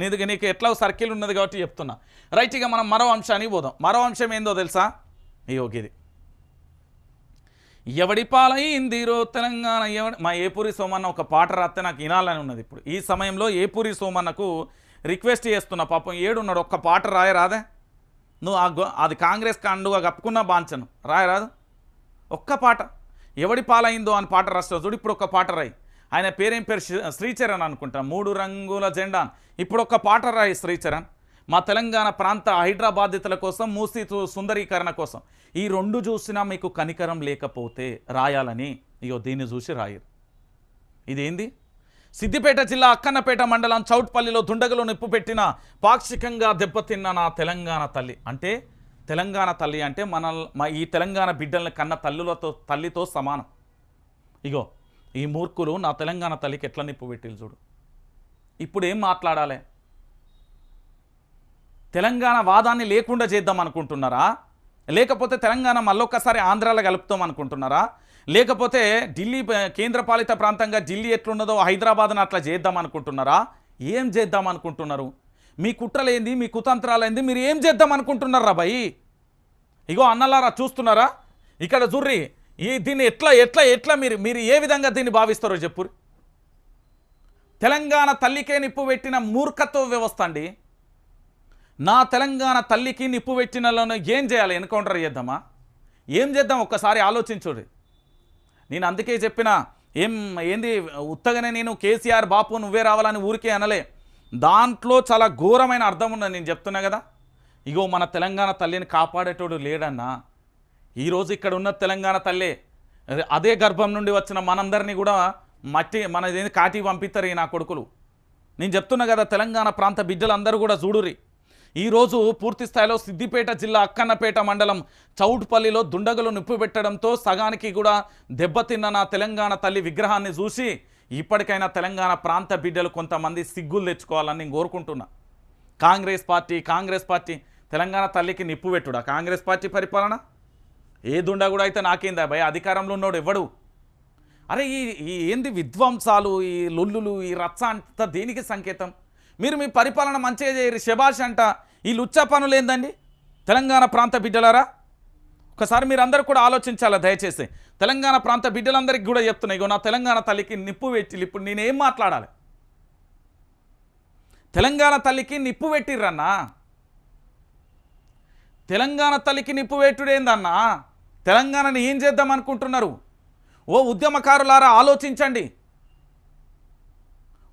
నీకు నీకు ఎట్లా సర్కిల్ ఉన్నది కాబట్టి చెప్తున్నా. రైట్ ఇక మనం మరో అంశానికి పోదాం. మరో అంశం ఏందో తెలుసా? యోగిది ఇది ఎవడి పాలైందిరో తెలంగాణ ఎవడి మా ఏపూరి సోమన్న ఒక పాట రాస్తే నాకు వినాలని ఉన్నది ఇప్పుడు. ఈ సమయంలో ఏపూరి సోమన్నకు రిక్వెస్ట్ చేస్తున్నా. పాపం ఏడున్నాడు ఒక్క పాట రాయరాదే నువ్వు ఆ అది కాంగ్రెస్ కండుగా కప్పుకున్నా బాంచను. రాయరాదు ఒక్క పాట. ఎవడి పాలైందో అని పాట రాస్తావు. చూడు ఇప్పుడు ఒక పాట రాయి. ఆయన పేరేం పేరు? శ్రీచరణ్ అనుకుంటా. మూడు రంగుల జెండా. ఇప్పుడు ఒక పాట రాయి శ్రీచరణ్. మా తెలంగాణ ప్రాంత హైదరాబాధితుల కోసం మూసి సుందరీకరణ కోసం. ఈ రెండు చూసినా మీకు కనికరం లేకపోతే రాయాలని ఇగో దీన్ని చూసి రాయరు ఇదేంది? సిద్దిపేట జిల్లా అక్కన్నపేట మండలం చౌట్పల్లిలో దుండగలో నిప్పు పెట్టిన పాక్షికంగా దెబ్బతిన్న నా తెలంగాణ తల్లి. అంటే తెలంగాణ తల్లి అంటే మన మా ఈ తెలంగాణ బిడ్డలను కన్న తల్లులతో తల్లితో సమానం. ఇగో ఈ మూర్ఖులు నా తెలంగాణ తల్లికి ఎట్లా నిప్పు పెట్టిల్లు చూడు. ఇప్పుడు ఏం మాట్లాడాలి? తెలంగాణ వాదాన్ని లేకుండా చేద్దాం అనుకుంటున్నారా? లేకపోతే తెలంగాణ మళ్ళొక్కసారి ఆంధ్రాలో కలుపుతాం అనుకుంటున్నారా? లేకపోతే ఢిల్లీ కేంద్రపాలిత ప్రాంతంగా ఢిల్లీ ఎట్లున్నదో హైదరాబాద్ని అట్లా చేద్దాం అనుకుంటున్నారా? ఏం చేద్దాం అనుకుంటున్నారు? మీ కుట్రలేంది మీ కుతంత్రాలేంది మీరు ఏం చేద్దాం అనుకుంటున్నారా భయ్ ఇగో అన్నలారా చూస్తున్నారా? ఇక్కడ చూర్రి ఈ దీన్ని ఎట్లా ఎట్లా ఎట్లా మీరు మీరు ఏ విధంగా దీన్ని భావిస్తారో చెప్పుర్రి తెలంగాణ తల్లికే నిప్పు పెట్టిన మూర్ఖత్వ వ్యవస్థ అండి. నా తెలంగాణ తల్లికి నిప్పు పెట్టినలోనే ఏం చేయాలి? ఎన్కౌంటర్ చేద్దామా? ఏం చేద్దాం? ఒక్కసారి ఆలోచించుడి నేను అందుకే చెప్పిన ఏం ఏంది ఉత్తగానే నేను కేసీఆర్ బాపు నువ్వే రావాలని ఊరికే అనలే. దాంట్లో చాలా ఘోరమైన అర్థం ఉన్నది నేను చెప్తున్నా కదా. ఇగో మన తెలంగాణ తల్లిని కాపాడేటోడు లేడన్నా ఈరోజు ఇక్కడ ఉన్న తెలంగాణ తల్లే. అదే- గర్భం నుండి వచ్చిన మనందరినీ కూడా మట్టి మన ఏది కాటి పంపిస్తారు ఈ నా కొడుకులు. నేను చెప్తున్నా కదా తెలంగాణ ప్రాంత బిడ్డలందరూ కూడా చూడురి ఈరోజు పూర్తి స్థాయిలో సిద్దిపేట జిల్లా అక్కన్నపేట మండలం చౌట్పల్లిలో దుండగులు నిప్పు పెట్టడంతో సగానికి కూడా దెబ్బతిన్న నా తెలంగాణ తల్లి విగ్రహాన్ని చూసి ఇప్పటికైనా తెలంగాణ ప్రాంత బిడ్డలు కొంతమంది సిగ్గులు తెచ్చుకోవాలని నేను కోరుకుంటున్నా. కాంగ్రెస్ పార్టీ కాంగ్రెస్ పార్టీ తెలంగాణ తల్లికి నిప్పు పెట్టుడా? కాంగ్రెస్ పార్టీ పరిపాలన? ఏ కూడా అయితే నాకేందా భయ అధికారంలో ఉన్నోడు ఎవడు? అరే ఈ ఈ ఏంది విధ్వంసాలు ఈ లొల్లులు ఈ రచ్చ అంత దేనికి సంకేతం? మీరు మీ పరిపాలన మంచిగా చేయరు శబాష్ అంట. ఈ లుచ్చ పనులు ఏందండి? తెలంగాణ ప్రాంత బిడ్డలారా? ఒకసారి మీరు అందరూ కూడా ఆలోచించాలా దయచేసి? తెలంగాణ ప్రాంత బిడ్డలందరికీ కూడా చెప్తున్నాయి ఇగో నా తెలంగాణ తల్లికి నిప్పు పెట్టి ఇప్పుడు నేనేం మాట్లాడాలి? తెలంగాణ తల్లికి నిప్పు పెట్టిర్రన్నా? తెలంగాణ తల్లికి నిప్పు పెట్టుడేందన్నా? తెలంగాణని ఏం చేద్దాం అనుకుంటున్నారు? ఓ ఉద్యమకారులారా ఆలోచించండి.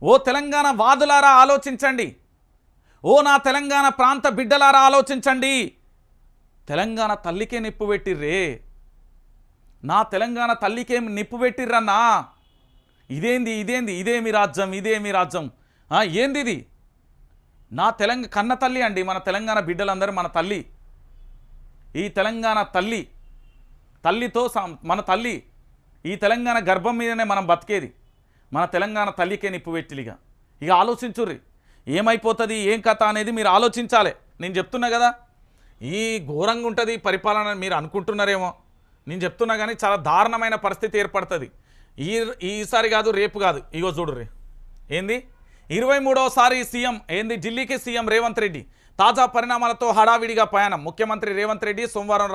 ఓ తెలంగాణ వాదులారా ఆలోచించండి. ఓ నా తెలంగాణ ప్రాంత బిడ్డలారా ఆలోచించండి. తెలంగాణ తల్లికే నిప్పు పెట్టిర్రే. నా తెలంగాణ తల్లికేం నిప్పు పెట్టిర్రన్నా. ఇదేంది ఇదేంది ఇదేమి రాజ్యం ఇదేమి రాజ్యం. ఏంది ఇది నా తెలంగాణ కన్న తల్లి అండి మన తెలంగాణ బిడ్డలందరూ మన తల్లి. ఈ తెలంగాణ తల్లి తల్లితో సం- మన తల్లి ఈ తెలంగాణ గర్భం మీదనే మనం బతికేది. మన తెలంగాణ తల్లికే నిప్పు పెట్టిలిగా. ఇక ఆలోచించుర్రి. ఏమైపోతుంది ఏం కథ అనేది మీరు ఆలోచించాలి. నేను చెప్తున్నా కదా ఈ ఘోరంగా ఉంటుంది పరిపాలన మీరు అనుకుంటున్నారేమో. నేను చెప్తున్నా కానీ చాలా దారుణమైన పరిస్థితి ఏర్పడుతుంది. ఈ ఈసారి కాదు రేపు కాదు. ఇగో చూడుర్రి. ఏంది? ఇరవై మూడవసారి సీఎం ఏంది? ఢిల్లీకి సీఎం రేవంత్ రెడ్డి. తాజా పరిణామాలతో హడావిడిగా ప్రయాణం. ముఖ్యమంత్రి రేవంత్ రెడ్డి సోమవారం